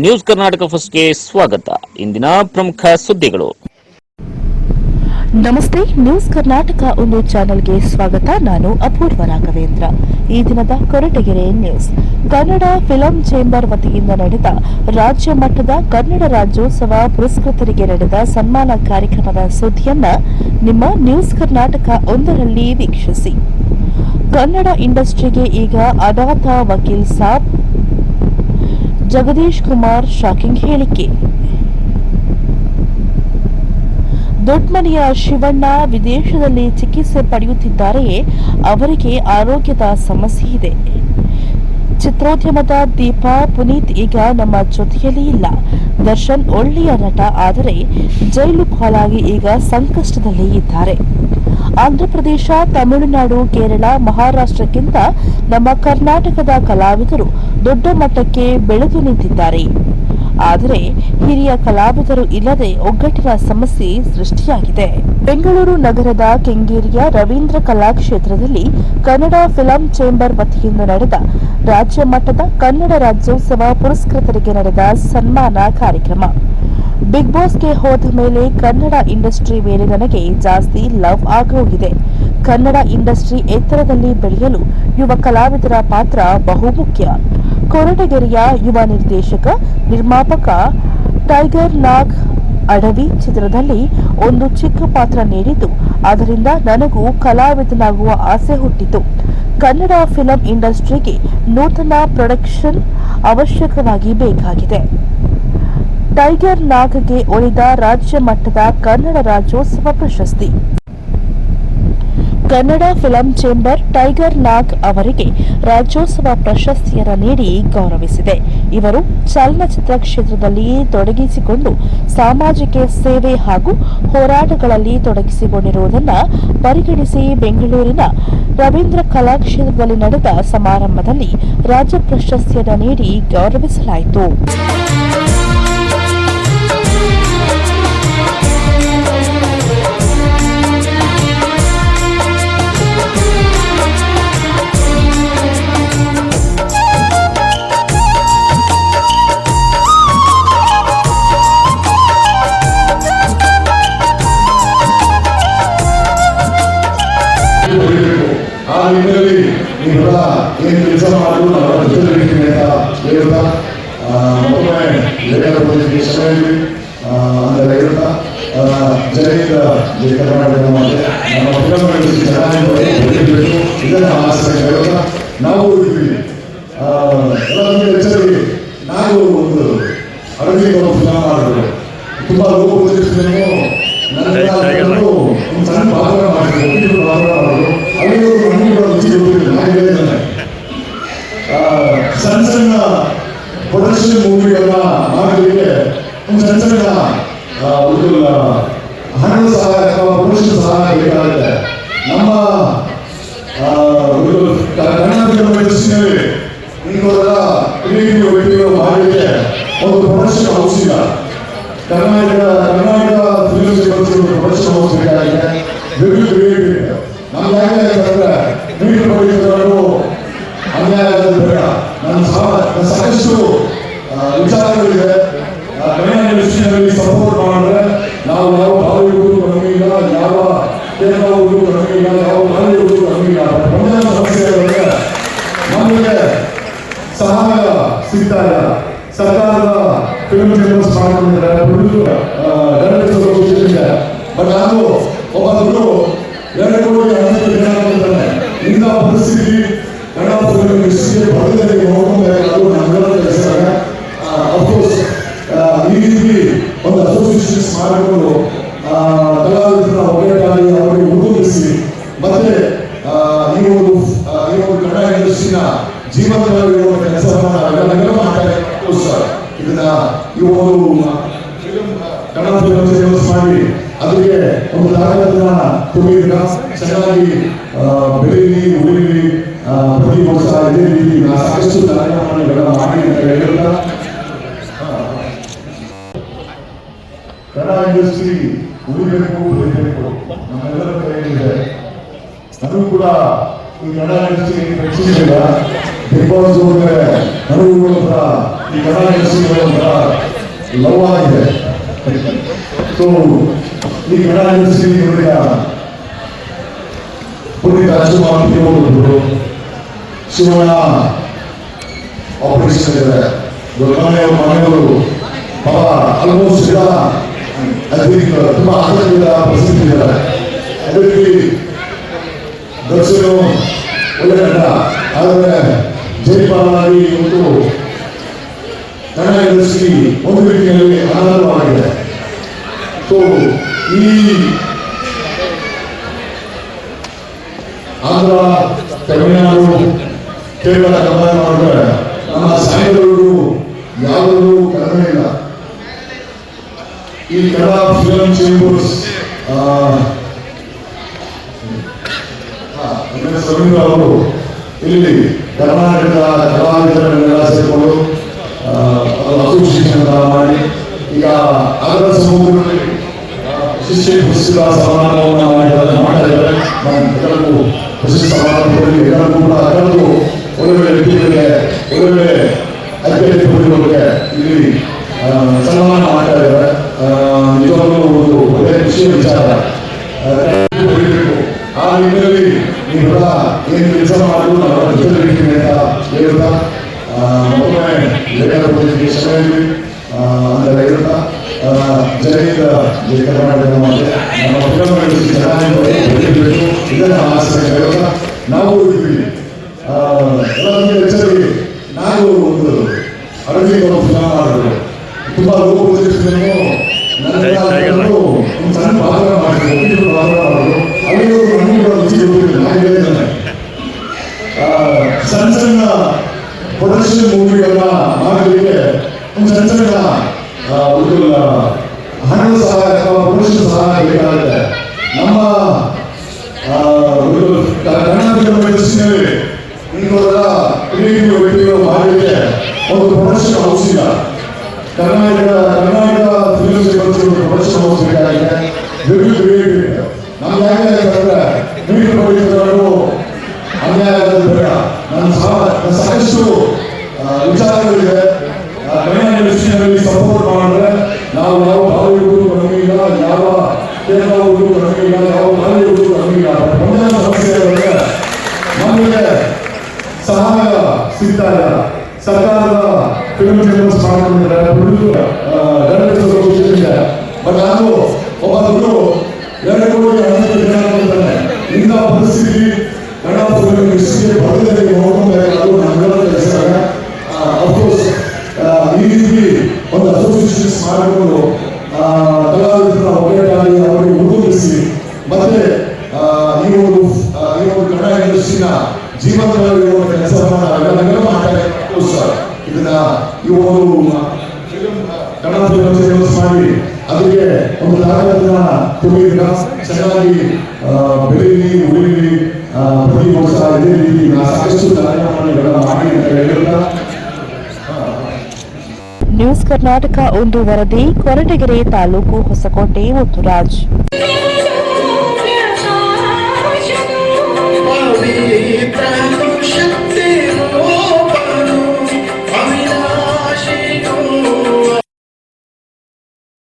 News Karnataka ಫಸ್ಟ್ಗೆ ಸ್ವಾಗತ. ಇಂದಿನ ಪ್ರಮುಖ ಸುದ್ದಿಗಳು. ನಮಸ್ತೆ, ನ್ಯೂಸ್ ಕರ್ನಾಟಕ ಒಂದು ಚಾನೆಲ್ಗೆ ಸ್ವಾಗತ. ನಾನು ಅಪೂರ್ವ ರಾಘವೇಂದ್ರ. ಈ ದಿನದ Koratagere news. Kannada film chamber ವತಿಯಿಂದ ನಡೆದ ರಾಜ್ಯ ಮಟ್ಟದ ಕನ್ನಡ ರಾಜ್ಯೋತ್ಸವ ಪುರಸ್ಕೃತರಿಗೆ ನಡೆದ ಸನ್ಮಾನ ಕಾರ್ಯಕ್ರಮದ ಸುದ್ದಿಯನ್ನ ನಿಮ್ಮ ನ್ಯೂಸ್ ಕರ್ನಾಟಕ ಒಂದರಲ್ಲಿ ವೀಕ್ಷಿಸಿ. ಕನ್ನಡ ಇಂಡಸ್ಟ್ರಿಗೆ ಈಗ ಅದಾತ ವಕೀಲ್ ಸಾಬ್ ಜಗದೀಶ್ ಕುಮಾರ್ ಶಾಕಿಂಗ್ ಹೇಳಿಕೆ. ದೊಡ್ಡಮನೆಯ ಶಿವಣ್ಣ ವಿದೇಶದಲ್ಲಿ ಚಿಕಿತ್ಸೆ ಪಡೆಯುತ್ತಿದ್ದಾರೆಯೇ ಅವರಿಗೆ ಆರೋಗ್ಯದ ಸಮಸ್ಯೆ ಇದೆ. ಚಿತ್ರೋದ್ಯಮದ ದೀಪ, ಪುನೀತ್ ಈಗ ನಮ್ಮ ಜೊತೆಯಲ್ಲಿ ಇಲ್ಲ. ದರ್ಶನ್ ಒಳ್ಳೆಯ ನಟ, ಆದರೆ ಜೈಲು ಪಾಲಾಗಿ ಈಗ ಸಂಕಷ್ಟದಲ್ಲಿ ಇದ್ದಾರೆ. ಆಂಧ್ರಪ್ರದೇಶ, ತಮಿಳುನಾಡು, ಕೇರಳ, ಮಹಾರಾಷ್ಟ್ರಕ್ಕಿಂತ ನಮ್ಮ ಕರ್ನಾಟಕದ ಕಲಾವಿದರು ದೊಡ್ಡ ಮಟ್ಟಕ್ಕೆ ಬೆಳೆದು ನಿಂತಿದ್ದಾರೆ. ಆದರೆ ಹಿರಿಯ ಕಲಾವಿದರು ಇಲ್ಲದೆ ಒಗ್ಗಟ್ಟಿನ ಸಮಸ್ಯೆ ಸೃಷ್ಟಿಯಾಗಿದೆ. ಬೆಂಗಳೂರು ನಗರದ ಕೆಂಗೇರಿಯ ರವೀಂದ್ರ ಕಲಾಕ್ಷೇತ್ರದಲ್ಲಿ ಕನ್ನಡ ಫಿಲಂ ಚೇಂಬರ್ ವತಿಯಿಂದ ನಡೆದ ರಾಜ್ಯ ಮಟ್ಟದ ಕನ್ನಡ ರಾಜ್ಯೋತ್ಸವ ಪುರಸ್ಕೃತರಿಗೆ ನಡೆದ ಸನ್ಮಾನ ಕಾರ್ಯಕ್ರಮ. ಬಿಗ್ ಬಾಸ್ಗೆ ಹೋದ ಮೇಲೆ ಕನ್ನಡ ಇಂಡಸ್ಟ್ರಿ ಮೇಲೆ ನನಗೆ ಜಾಸ್ತಿ ಲವ್ ಆಗೋಗಿದೆ. ಕನ್ನಡ ಇಂಡಸ್ಟ್ರಿ ಎತ್ತರದಲ್ಲಿ ಬೆಳೆಯಲು ಯುವ ಕಲಾವಿದರ ಪಾತ್ರ ಬಹುಮುಖ್ಯ. ಕೊರಟಗೆರೆಯ ಯುವ ನಿರ್ದೇಶಕ, ನಿರ್ಮಾಪಕ ಟೈಗರ್ ನಾಗ್ ಅಡವಿ ಚಿತ್ರದಲ್ಲಿ ಒಂದು ಚಿಕ್ಕ ಪಾತ್ರ ನೀಡಿದ್ದು, ಅದರಿಂದ ನನಗೂ ಕಲಾವಿದನಾಗುವ ಆಸೆ ಹುಟ್ಟಿತು. ಕನ್ನಡ ಫಿಲಂ ಇಂಡಸ್ಟ್ರಿಗೆ ನೂತನ ಪ್ರೊಡಕ್ಷನ್ ಅವಶ್ಯಕವಾಗಿ ಬೇಕಾಗಿದೆ. ಟೈಗರ್ ನಾಗ್ಗೆ ಒಲಿದ ರಾಜ್ಯ ಮಟ್ಟದ ಕನ್ನಡ ರಾಜ್ಯೋತ್ಸವ ಪ್ರಶಸ್ತಿ. Kannada film chamber Tiger Nag ಅವರಿಗೆ ರಾಜ್ಯೋತ್ಸವ ಪ್ರಶಸ್ತಿಯನ್ನು ನೀಡಿ ಗೌರವಿಸಿದೆ. ಇವರು ಚಲನಚಿತ್ರ ಕ್ಷೇತ್ರದಲ್ಲಿ ತೊಡಗಿಸಿಕೊಂಡು ಸಾಮಾಜಿಕ ಸೇವೆ ಹಾಗೂ ಹೋರಾಟಗಳಲ್ಲಿ ತೊಡಗಿಸಿಕೊಂಡಿರುವುದನ್ನು ಪರಿಗಣಿಸಿ ಬೆಂಗಳೂರಿನ ರವೀಂದ್ರ ಕಲಾಕ್ಷೇತ್ರದಲ್ಲಿ ನಡೆದ ಸಮಾರಂಭದಲ್ಲಿ ರಾಜ್ಯ ಪ್ರಶಸ್ತಿಯನ್ನು ನೀಡಿ ಗೌರವಿಸಲಾಯಿತು. ಇದನ್ನ ಆಸೆ ಅಂತ ಹೇಳ್ತಾ ನಾವು ಇರ್ತೀವಿ ಆ, ಎಲ್ಲ ನಮಗೆ ಹೆಚ್ಚಾಗಿ ನಾವು ಒಂದು ಅರಳಿ ಒಂದು ಫಿಲಂ ಮಾಡಬೇಕು ತುಂಬಾ ಲೋಕ ಫಿಲಮು ನನ್ನ ಒಂದು ಸಣ್ಣ ಪಾತ್ರ ಮಾಡಿದ್ರು ಒಂದು ಪಾತ್ರ ಮಾಡಿದ್ರು ಅಲ್ಲಿ ಒಂದು ನನಗೆ ರುಚಿ ಗೊತ್ತಿಲ್ಲ ನಾನು ಹೇಳಿದ್ದೇನೆ ಆ, ಸಣ್ಣ ಸಣ್ಣ ಪ್ರೊಡಕ್ಷನ್ ಮೂವಿಗಳನ್ನ ಮಾಡಲಿಕ್ಕೆ ಒಂದು ಆ, ಒಂದು ಹಣದ ಸಹಾಯ ಅಥವಾ ಸಹಾಯ ಬೇಕಾಗುತ್ತೆ. ನಮ್ಮ ಒಂದು ಕರ್ನಾಟಕ ಮಾಡಲಿಕ್ಕೆ ಒಂದು production house Karnataka Karnataka film chambers production house ಬೇಕಾಗಿದೆ ವೆರಿ ಕ್ರಿಯೇಟಿವ್ ನಮ್ಗೆ ಯಾಕೆ ಅನ್ಯಾಯ ಆಗೋದು ಬೇಡ ನನ್ನ ಸಹ ಸಾಕಷ್ಟು ವಿಚಾರಗಳಿದೆ ಇಂಡಸ್ಟ್ರಿಯಲ್ಲಿ ಸಪೋರ್ಟ್ ಮಾಡಿದ್ರೆ ನಾವು ಯಾವ ಬಾಲಿವುಡ್ ಕಡಿಮೆ ಇಲ್ಲ ಯಾವ ಕೇರಳವುಡ್ ಕಡಿಮೆ ಇಲ್ಲ ಯಾವ ಬಾಲಿವುಡ್ ಕಡಿಮೆ ಇಲ್ಲ ಪ್ರಪಂಚದ ಸಮಸ್ಯೆಗಳಿಗೆ ನಮಗೆ ಸಹಾಯ ಸಿಗ್ತಾ ಇಲ್ಲ ಸರ್ಕಾರದ ಫಿಲ್ಮ್ ಚೇಂಬರ್ಸ್ ಮಾಡ್ಕೊಂಡಿದ್ದಾರೆ ಡೈರೆಕ್ಟರ್ಸ್ ಅಸೋಸಿಯೇಷನ್ ಬಟ್ ನಾನು ಒಬ್ಬ ಎರಡು ಕೋಟಿ ಇಂಥ ಪರಿಸ್ಥಿತಿ ಕನ್ನಡ ಫಿಲ್ಮ್ ಇಂಡಸ್ಟ್ರಿಗೆ ಬಡದಲ್ಲಿ ನೋಡ್ಕೊಬೇಕು ನಮ್ಮೆಲ್ಲರ ಕೆಲಸ ಅಫ್ಕೋರ್ಸ್ ಈ ರೀತಿ ಒಂದು ಅಸೋಸಿಯೇಷನ್ಸ್ ಮಾಡಿಕೊಂಡು ಆ, ಕಲಾವಿದರ ಒಗ್ಗಟ್ಟಾಗಿ ಅವರಿಗೆ ಹುಡುಗಿಸಿ ಮತ್ತೆ ಆ, ಈ ಒಂದು ಆ, ಈ ಒಂದು ಕನ್ನಡ ಇಂಡಸ್ಟ್ರಿನ ಜೀವಂತವಾಗಿರುವ ಕೆಲಸವನ್ನು ನಾವೆಲ್ಲ ಮಾಡ್ತಾ ಇದ್ದೀವಿ ಸರ್ ಇದನ್ನ ಈ ಒಂದು film, ಕನ್ನಡ ಫಿಲ್ಮ್ ಚೇಂಬರ್ಸ್ ಮಾಡಿ ಅದಕ್ಕೆ ಒಂದು ತಾಕತ್ತನ್ನ ತುಂಬಿದ್ರ ಚೆನ್ನಾಗಿ ಬೆಳಿಲಿ ಉಳಿಲಿ ಪ್ರತಿ ವರ್ಷ ಇದೇ ರೀತಿ ಸಾಕಷ್ಟು ಕಾರ್ಯಕ್ರಮಗಳನ್ನ ಮಾಡಿ ಅಂತ ಹೇಳ್ತಾ ಕನ್ನಡ ಇಂಡಸ್ಟ್ರಿ ಉಳಿಬೇಕು ಬೆಳಿಬೇಕು ನಮ್ಮೆಲ್ಲರ ಕೈಯಲ್ಲಿದೆ ಕೂಡ ಈ ಕನ್ನಡ ಇಂಡಸ್ಟ್ರಿ ರಕ್ಷಿಸಿಲ್ಲ ಬಿಗ್ ಬಾಸ್ ಹೋದ್ರೆ ನನಗೂ ಕೂಡ ಈ ಕನ್ನಡ ಇಂಡಸ್ಟ್ರಿ ಒಂಥರ ಲವ್ ಆಗಿದೆ. ಸೊ ಈ ಕನ್ನಡ ಇಂಡಸ್ಟ್ರಿ ಇವರಿಗೆ ಪುನೀತ್ ರಾಜ್ಕುಮಾರ್ ಹೋಗಿದ್ರು ಶಿವಣ್ಣ ಆಪರೇಷನ್ ಇದೆ ಮನೆಯವರು ಮನೆಯವರು ಪಾಪ ಆಲ್ಮೋಸ್ಟ್ ಎಲ್ಲ ತುಂಬಾ ಆಸಕ್ತಿಯಿಂದ ಪ್ರಸಿದ್ಧಿ ಇದ್ದಾರೆ ಅದೇ ರೀತಿ ದರ್ಶನ ಒಳ್ಳೆ ಆದರೆ ಜೈಪಾಲನಾಗಿ ಇವತ್ತು ಕನ್ನಡ ಇಂಡಸ್ಟ್ರಿ ಒಂದು ರೀತಿಯಲ್ಲಿ ಅನಾಥವಾಗಿದೆ ಸೊ ಈ ತಮಿಳುನಾಡು ಕೇರಳ ಕಂಪೇರ್ ಮಾಡಿದ್ರೆ ನಮ್ಮ ಸಾಯಿಗಳು ಯಾವುದೂ ಕಡಿಮೆ ಇಲ್ಲ ಈ ಕನ್ನಡ ಫಿಲಂ ಚೇಂಬರ್ಸ್ ರವೀಂದ್ರ ಅವರು ಇಲ್ಲಿ ಕರ್ನಾಟಕದ ಕಲಾವಿದರನ್ನೆಲ್ಲ ಸೇರಿಕೊಂಡು ಆ, ಅದು ಅಸೋಸಿಯೇಷನ್ ಮಾಡಿ ಈಗ ಅದರ ಸಮೂಹದಲ್ಲಿ ಶಿಷ್ಯ ಪುಸ್ತಕ ಸಮಾರಂಭವನ್ನು ಮಾಡಿದ್ದಾರೆ ಮಾಡ್ತಾ ಇದ್ದಾರೆ ನಾನು ಎಲ್ಲರಿಗೂ ಪ್ರಶಸ್ತಿ ಸಮಾರಂಭದಲ್ಲಿ ಎಲ್ಲರಿಗೂ ಕೂಡ ಎಲ್ಲರಿಗೂ ಒಳ್ಳೆ ವ್ಯಕ್ತಿಗಳಿಗೆ ಒಳ್ಳೆ ಐಕ್ಯತೆ ಹೊಂದಿರೋರಿಗೆ ಇಲ್ಲಿ ಆ, ಸನ್ಮಾನ ಮಾಡ್ತಾ ಇದ್ದಾರೆ ಆ, ನಿಜವಾಗ್ಲೂ ಒಂದು ಒಳ್ಳೆ ಖುಷಿಯ ವಿಚಾರ ಆ, ಹೊಡಿಬೇಕು. ಆ ನಿಟ್ಟಿನಲ್ಲಿ ನೀವೆಲ್ಲ ಏನು ಕೆಲಸ ಮಾಡಿದ್ರು ನಾವು ಜೊತೆ ಇರ್ತೀವಿ ಅಂತ ಹೇಳ್ತಾ ಆ, ಮತ್ತೊಮ್ಮೆ ಬೇಕಾದ ಸಮಯದಲ್ಲಿ ಆ, ಅಂತ ಹೇಳ್ತಾ ಆ, ಜನರಿಂದ ಜಯ ಕರ್ನಾಟಕ ಮಾಡಿ ನಮ್ಮ ಫಿಲಂಗಳು ಚೆನ್ನಾಗಿ ಇದನ್ನ ಆಸೆ ನಾವು ಇದ್ವಿ ಆ, ಎಲ್ಲರಿಗೂ ಹೆಚ್ಚಾಗಿ ನಾವು ಒಂದು ಅರವಿಂದ ಫಿಲಂ ಮಾಡಿದ್ರು ತುಂಬಾ ಲೋಕ ಫಿಲಮು ನನ್ನ ಒಂದು ಸಣ್ಣ ಪಾತ್ರ ಮಾಡಿದ್ರು. ಒಂದು ಪಾತ್ರ ಮಾಡಿದ್ರು ಅಲ್ಲಿ ನಮಗೂ ಕೂಡ ರುಚಿ ಗೊತ್ತಿಲ್ಲ ನಾನು ಹೇಳಿದ್ದೇನೆ ಆ, ಸಣ್ಣ ಸಣ್ಣ ಪ್ರೊಡಕ್ಷನ್ ಮೂವಿಗಳನ್ನ ಮಾಡಲಿಕ್ಕೆ ಒಂದು ಸಣ್ಣ ಒಂದು ಹಣದ ಸಹಾಯ ಅಥವಾ ಪ್ರೊಡಕ್ಷನ್ ಸಹಾಯ ಬೇಕಾಗುತ್ತೆ. ನಮ್ಮ ಒಂದು ಕರ್ನಾಟಕ ಇಂಡಸ್ಟ್ರಿಯಲ್ಲಿ ಇಂಥವರ ಕ್ರಿಯೇಟಿವ್ ವ್ಯಕ್ತಿಗಳು ಮಾಡಲಿಕ್ಕೆ ಒಂದು ಪ್ರೊಡಕ್ಷನ್ ಹೌಸ್ ಇಲ್ಲ Karnataka Karnataka chambers production house ಅನ್ಯಾಯ ಆಗೋದು ಬೇಡ ಸಾಕಷ್ಟು ವಿಚಾರಗಳಿದೆ ಸಪೋರ್ಟ್ ಮಾಡಿದ್ರೆ ನಾವು ಯಾವ ಬಾಲಿವುಡ್ ಕಡಿಮೆ ಇಲ್ಲ ಯಾವ ಕೇರಳವುಡ್ ಕಡಿಮೆ ಇಲ್ಲ ಯಾವ ಬಾಲಿವುಡ್ ಕಡಿಮೆ ಇಲ್ಲ ಒಂದೇ ಸಮಸ್ಯೆ ಇರುತ್ತೆ ನಮಗೆ ಸಹಾಯ ಸಿಗ್ತಾ ಇಲ್ಲ ಸರ್ಕಾರದ ಫಿಲ್ಮ್ ಚೇಂಬರ್ಸ್ ಮಾಡ್ಕೊಂಡಿದ್ದಾರೆ. ಇದೆ. ಬಟ್ ನಾನು ಒಬ್ಬ ದುಡ್ಡು ಎರಡು ಕೋಟಿ ಹದಿನೈದು ಜನ ಇಂಥ ಪರಿಸ್ಥಿತಿ ಇಂಡಸ್ಟ್ರಿಗೆ ಬರದೇ ಹೋಗಬೇಕಾದ್ರು ನಮ್ಮೆಲ್ಲರ ಕೆಲಸ ಮಾಡಿ ಅದಕ್ಕೆ ಒಂದು ತಾಕತ್ತನ್ನ ತುಂಬಿದ್ರ ಚೆನ್ನಾಗಿ ಬೆಳೀಲಿ ಉಳಿಲಿ ಪ್ರತಿ ವರ್ಷ ಇದೇ ರೀತಿ ಸಾಕಷ್ಟು ಕಾರ್ಯಕ್ರಮಗಳನ್ನ ಮಾಡಿ ಅಂತ ನ್ಯೂಸ್ ಕರ್ನಾಟಕ ಒಂದು ವರದಿ ಕೊರಟಗೆರೆ ತಾಲೂಕು ಹೊಸಕೋಟೆ ಮುತ್ತುರಾಜ್. ಪವಿತ್ರ